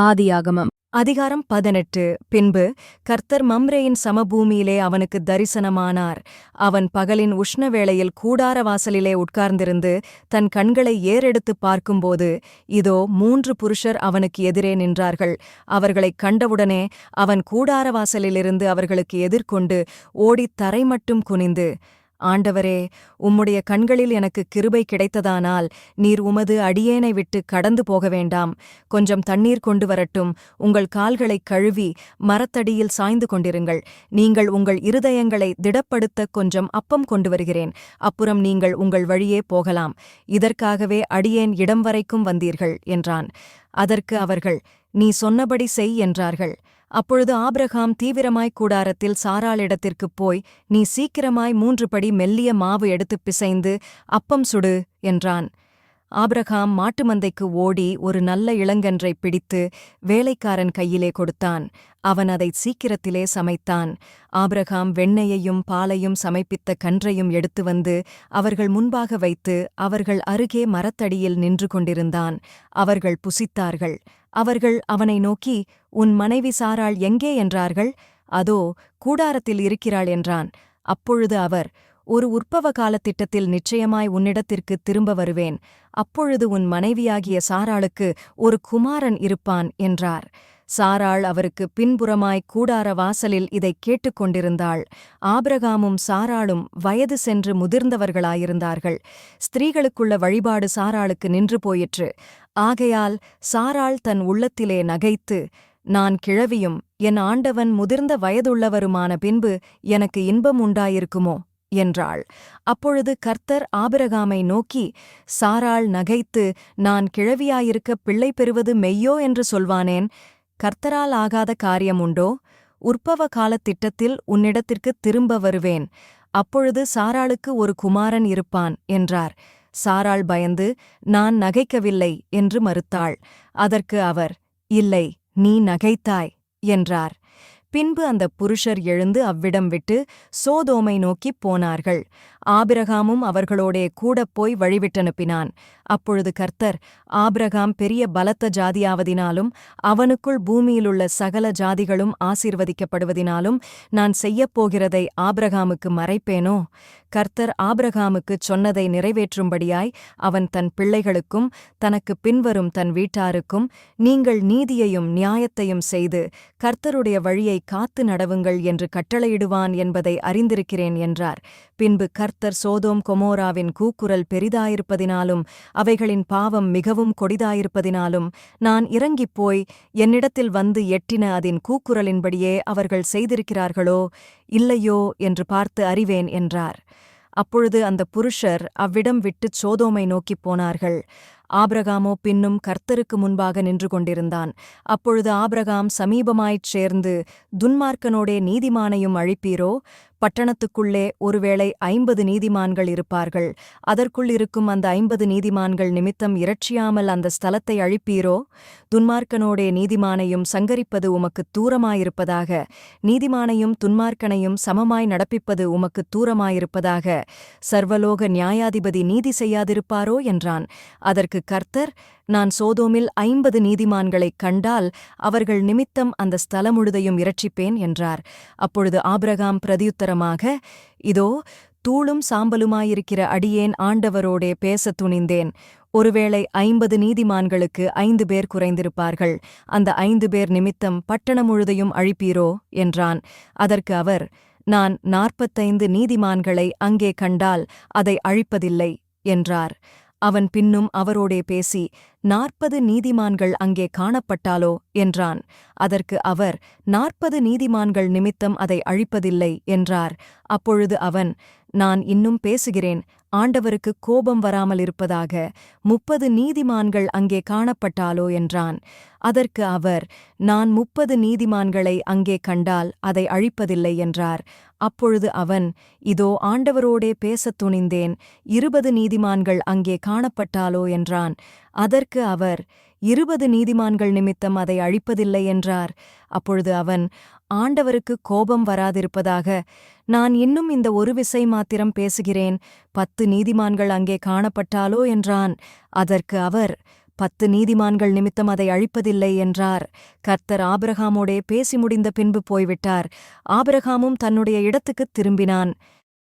ஆதியாகமம் அதிகாரம் பதினெட்டு. பின்பு கர்த்தர் மம்ரேயின் சமபூமியிலே அவனுக்கு தரிசனமானார். அவன் பகலின் உஷ்ண வேளையில் கூடார வாசலிலே உட்கார்ந்திருந்து தன் கண்களை ஏறெடுத்துப் பார்க்கும்போது இதோ மூன்று புருஷர் அவனுக்கு எதிரே நின்றார்கள். அவர்களைக் கண்டவுடனே அவன் கூடார வாசலிலிருந்து அவர்களுக்கு எதிர்கொண்டு ஓடித் தரை மட்டும் குனிந்து ஆண்டவரே உம்முடைய கண்களில் எனக்கு கிருபை கிடைத்ததானால் நீர் உமது அடியேனை விட்டு கடந்து போக வேண்டாம் கொஞ்சம் தண்ணீர் கொண்டு வரட்டும். உங்கள் கால்களைக் கழுவி மரத்தடியில் சாய்ந்து கொண்டிருங்கள். நீங்கள் உங்கள் இருதயங்களை திடப்படுத்த கொஞ்சம் அப்பம் கொண்டு வருகிறேன். அப்புறம் நீங்கள் உங்கள் வழியே போகலாம். இதற்காகவே அடியேன் இடம் வரைக்கும் வந்தீர்கள் என்றான். அதற்கு அவர்கள் நீ சொன்னபடி செய் என்றார்கள். அப்பொழுது ஆபிரகாம் தீவிரமாய் கூடாரத்தில் சாராளிடத்திற்குப் போய் நீ சீக்கிரமாய் மூன்று படி மெல்லிய மாவு எடுத்துப் பிசைந்து அப்பம் சுடு என்றான். ஆபிரகாம் மாட்டுமந்தைக்கு ஓடி ஒரு நல்ல இளங்கன்றைப் பிடித்து வேலைக்காரன் கையிலே கொடுத்தான். அவன் அதைச் சீக்கிரத்திலே சமைத்தான். ஆபிரகாம் வெண்ணெயையும் பாலையும் சமைப்பித்த கன்றையும் எடுத்து வந்து அவர்கள் முன்பாக வைத்து அவர்கள் அருகே மரத்தடியில் நின்று கொண்டிருந்தான். அவர்கள் புசித்தார்கள். அவர்கள் அவனை நோக்கி உன் மனைவி சாராள் எங்கே? என்றார்கள். அதோ கூடாரத்தில் இருக்கிறாள் என்றான். அப்பொழுது அவர் ஒரு உற்பவ காலத் திட்டத்தில் நிச்சயமாய் உன்னிடத்திற்கு திரும்ப வருவேன். அப்பொழுது உன் மனைவியாகிய சாராளுக்கு ஒரு குமாரன் இருப்பான் என்றார். சாராள் அவருக்கு பின்புறமாய் கூடார வாசலில் இதைக் கேட்டுக்கொண்டிருந்தாள் ஆபிரகாமும் சாராளும் வயது சென்று முதிர்ந்தவர்களாயிருந்தார்கள். ஸ்திரீகளுக்குள்ள வழிபாடு சாராளுக்கு நின்று போயிற்று. ஆகையால் சாராள் தன் உள்ளத்திலே நகைத்து நான் கிழவியும் என் ஆண்டவன் முதிர்ந்த வயதுள்ளவருமான பின்பு எனக்கு இன்பம் உண்டாயிருக்குமோ? என்றாள். அப்பொழுது கர்த்தர் ஆபிரகாமை நோக்கி சாராள் நகைத்து நான் கிழவியாயிருக்க பிள்ளை பெறுவது மெய்யோ? என்று சொல்வானேன். கர்த்தரால் ஆகாத காரியம் உண்டோ? உற்பவ காலத் திட்டத்தில் உன்னிடத்திற்கு திரும்ப வருவேன். அப்பொழுது சாராளுக்கு ஒரு குமாரன் இருப்பான் என்றார். சாராள் பயந்து நான் நகைக்கவில்லை என்று மறுத்தாள். அதற்கு அவர் இல்லை நீ நகைத்தாய் என்றார். பின்பு அந்த புருஷர் எழுந்து அவ்விடம் விட்டு சோதோமை நோக்கிப் போனார்கள். ஆபிரகாமும் அவர்களோடே கூடப் போய் வழிவிட்டனுப்பினான். அப்பொழுது கர்த்தர் ஆபிரகாம் பெரிய பலத்த ஜாதியாவதினாலும் அவனுக்குள் பூமியிலுள்ள சகல ஜாதிகளும் ஆசீர்வதிக்கப்படுவதினாலும் நான் செய்யப்போகிறதை ஆபிரகாமுக்கு மறைப்பேனோ? கர்த்தர் ஆபிரகாமுக்குச் சொன்னதை நிறைவேற்றும்படியாய் அவன் தன் பிள்ளைகளுக்கும் தனக்கு பின்வரும் தன் வீட்டாருக்கும் நீங்கள் நீதியையும் நியாயத்தையும் செய்து கர்த்தருடைய வழியை காத்து நடவுங்கள் என்று கட்டளையிடுவான் என்பதை அறிந்திருக்கிறேன் என்றார். பின்பு கர்த்தர் சோதோம் கொமோராவின் கூக்குரல் பெரிதாயிருப்பதினாலும் அவைகளின் பாவம் மிகவும் கொடிதாயிருப்பதினாலும் நான் இறங்கிப் போய் என்னிடத்தில் வந்து எட்டின அதன் கூக்குரலின்படியே அவர்கள் செய்திருக்கிறார்களோ இல்லையோ என்று பார்த்து அறிவேன் என்றார். அப்பொழுது அந்த புருஷர் அவ்விடம் விட்டுச் சோதோமை நோக்கிப் போனார்கள். ஆபிரகாமோ பின்னும் கர்த்தருக்கு முன்பாக நின்று கொண்டிருந்தான். அப்பொழுது ஆபிரகாம் சமீபமாய்ச் சேர்ந்து துன்மார்க்கனோடே நீதிமானையும் அழிப்பீரோ? பட்டணத்துக்குள்ளே ஒருவேளை ஐம்பது நீதிமான்கள் இருப்பார்கள். அதற்குள் இருக்கும் அந்த ஐம்பது நீதிமான்கள் நிமித்தம் இரட்சியாமல் அந்த ஸ்தலத்தை அழிப்பீரோ? துன்மார்க்கனோடே நீதிமானையும் சங்கரிப்பது உமக்குத் தூரமாயிருப்பதாக நீதிமானையும் துன்மார்க்கனையும் சமமாய் நடப்பிப்பது உமக்குத் தூரமாயிருப்பதாக சர்வலோக நியாயாதிபதி நீதி செய்யாதிருப்பாரோ? என்றான். அதற்கு கர்த்தர் நான் சோதோமில் ஐம்பது நீதிமான்களைக் கண்டால் அவர்கள் நிமித்தம் அந்த ஸ்தலம் முழுதையும் இரட்சிப்பேன் என்றார். அப்பொழுது ஆபிரகாம் பிரதியுத்தரமாக இதோ தூளும் சாம்பலுமாயிருக்கிற அடியேன் ஆண்டவரோடே பேசத் துணிந்தேன். ஒருவேளை ஐம்பது நீதிமான்களுக்கு ஐந்து பேர் குறைந்திருப்பார்கள். அந்த ஐந்து பேர் நிமித்தம் பட்டணம் முழுதையும் அழிப்பீரோ? என்றான். அதற்கு அவர் நான் நாற்பத்தைந்து நீதிமான்களை அங்கே கண்டால் அதை அழிப்பதில்லை என்றார். அவன் பின்னும் அவரோடே பேசி நாற்பது நீதிமான்கள் அங்கே காணப்பட்டாலோ? என்றான். அதற்கு அவர் நாற்பது நீதிமான்கள் நிமித்தம் அதை அழிப்பதில்லை என்றார். அப்பொழுது அவன் நான் இன்னும் பேசுகிறேன். ஆண்டவருக்கு கோபம் வராமல் இருப்பதாக முப்பது நீதிமான்கள் அங்கே காணப்பட்டாலோ என்றான். அதற்கு அவர் நான் முப்பது நீதிமான்களை அங்கே கண்டால் அதை அழிப்பதில்லை என்றார். அப்பொழுது அவன் இதோ ஆண்டவரோடே பேசத் துணிந்தேன். இருபது நீதிமான்கள் அங்கே காணப்பட்டாலோ என்றான். அதற்கு அவர் இருபது நீதிமான்கள் நிமித்தம் அதை அழிப்பதில்லை என்றார். அப்பொழுது அவன் ஆண்டவருக்கு கோபம் வராதிருப்பதாக நான் இன்னும் இந்த ஒரு விசை மாத்திரம் பேசுகிறேன். பத்து நீதிமான்கள் அங்கே காணப்பட்டாலோ? என்றான். அதற்கு அவர் பத்து நீதிமான்கள் நிமித்தம் அதை அழிப்பதில்லை என்றார். கர்த்தர் ஆபிரகாமோடே பேசி முடிந்த பின்பு போய்விட்டார். ஆபிரகாமும் தன்னுடைய இடத்துக்குத் திரும்பினான்.